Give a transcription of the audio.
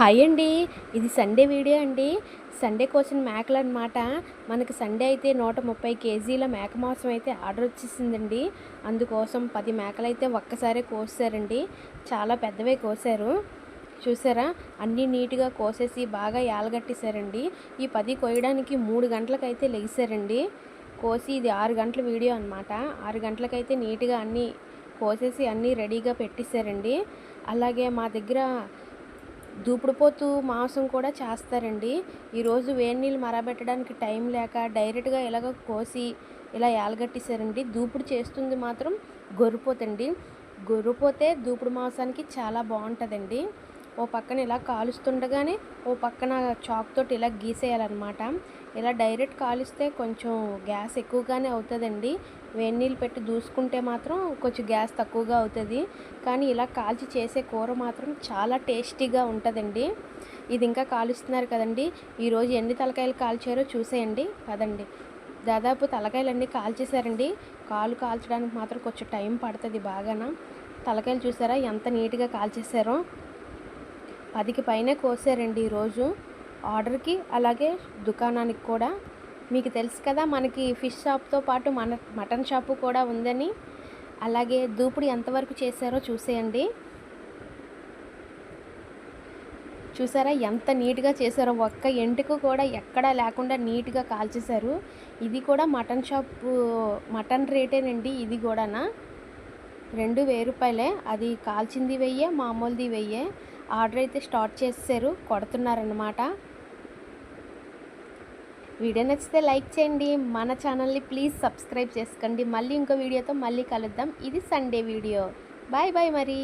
Hi అండి. ఇది Sunday video అండి. సండే కోసిన మేకలు అనమాట మనకి సండే అయితే నూట ముప్పై కేజీల మేక మాంసం అయితే ఆర్డర్ వచ్చేసిందండి. అందుకోసం పది మేకలు అయితే ఒక్కసారే కోసారండి. చాలా పెద్దవే కోసారు. చూసారా? అన్నీ నీట్గా కోసేసి బాగా యాలగట్టేశారండి. ఈ పది కోయడానికి మూడు గంటలకైతే లెగిసారండి. కోసి ఇది ఆరు గంటల వీడియో అనమాట ఆరు గంటలకైతే నీట్గా అన్నీ కోసేసి అన్నీ రెడీగా పెట్టేశారండి. అలాగే మా దగ్గర దూపుడుపోతు మాంసం కూడా చేస్తారండి. ఈరోజు వేడి నీళ్ళు మరబెట్టడానికి టైం లేక డైరెక్ట్గా ఇలాగ కోసి ఇలా యాలగట్టేశారండి. దూపుడు చేస్తుంది మాత్రం గొర్రెపోతండి. గొర్రెపోతే దూపుడు మాంసానికి చాలా బాగుంటుందండి. ఓ పక్కన ఇలా కాలుస్తుండగానే ఓ పక్కన చాక్ తోటి ఇలా గీసేయాలన్నమాట. ఇలా డైరెక్ట్ కాలిస్తే కొంచెం గ్యాస్ ఎక్కువగానే అవుతుందండి. వేడి నీళ్ళు పెట్టి దూసుకుంటే మాత్రం కొంచెం గ్యాస్ తక్కువగా అవుతుంది. కానీ ఇలా కాల్చి చేసే కూర మాత్రం చాలా టేస్టీగా ఉంటుందండి. ఇది ఇంకా కాలుస్తున్నారు కదండి. ఈరోజు ఎన్ని తలకాయలు కాల్చారో చూసేయండి. కదండి దాదాపు తలకాయలన్నీ కాల్చేశారండి. కాలు కాల్చడానికి మాత్రం కొంచెం టైం పడుతుంది బాగాన. తలకాయలు చూసారా ఎంత నీట్గా కాల్చేశారో. పదికి పైనే కోసారండి ఈరోజు. ఆర్డర్కి అలాగే దుకాణానికి కూడా. మీకు తెలుసు కదా మనకి ఫిష్ షాప్తో పాటు మన మటన్ షాపు కూడా ఉందని. అలాగే దూపుడు ఎంతవరకు చేశారో చూసేయండి. చూసారా ఎంత నీట్గా చేశారో. ఒక్క ఎంటుకు కూడా ఎక్కడా లేకుండా నీట్గా కాల్చేశారు. ఇది కూడా మటన్ షాపు మటన్ రేటేనండి ఇది కూడానా. రెండు వెయ్యి రూపాయలే. అది కాల్చింది వెయ్యే మామూలుది వెయ్యే. ఆర్డర్ అయితే స్టార్ట్ చేసేసారు కొడుతున్నారనమాట వీడియో నచ్చితే లైక్ చేయండి మన ఛానల్ని ప్లీజ్ సబ్స్క్రైబ్ చేసుకోండి. మళ్ళీ ఇంకో వీడియోతో మళ్ళీ కలుద్దాం. ఇది సండే వీడియో. బాయ్ బాయ్ మరి.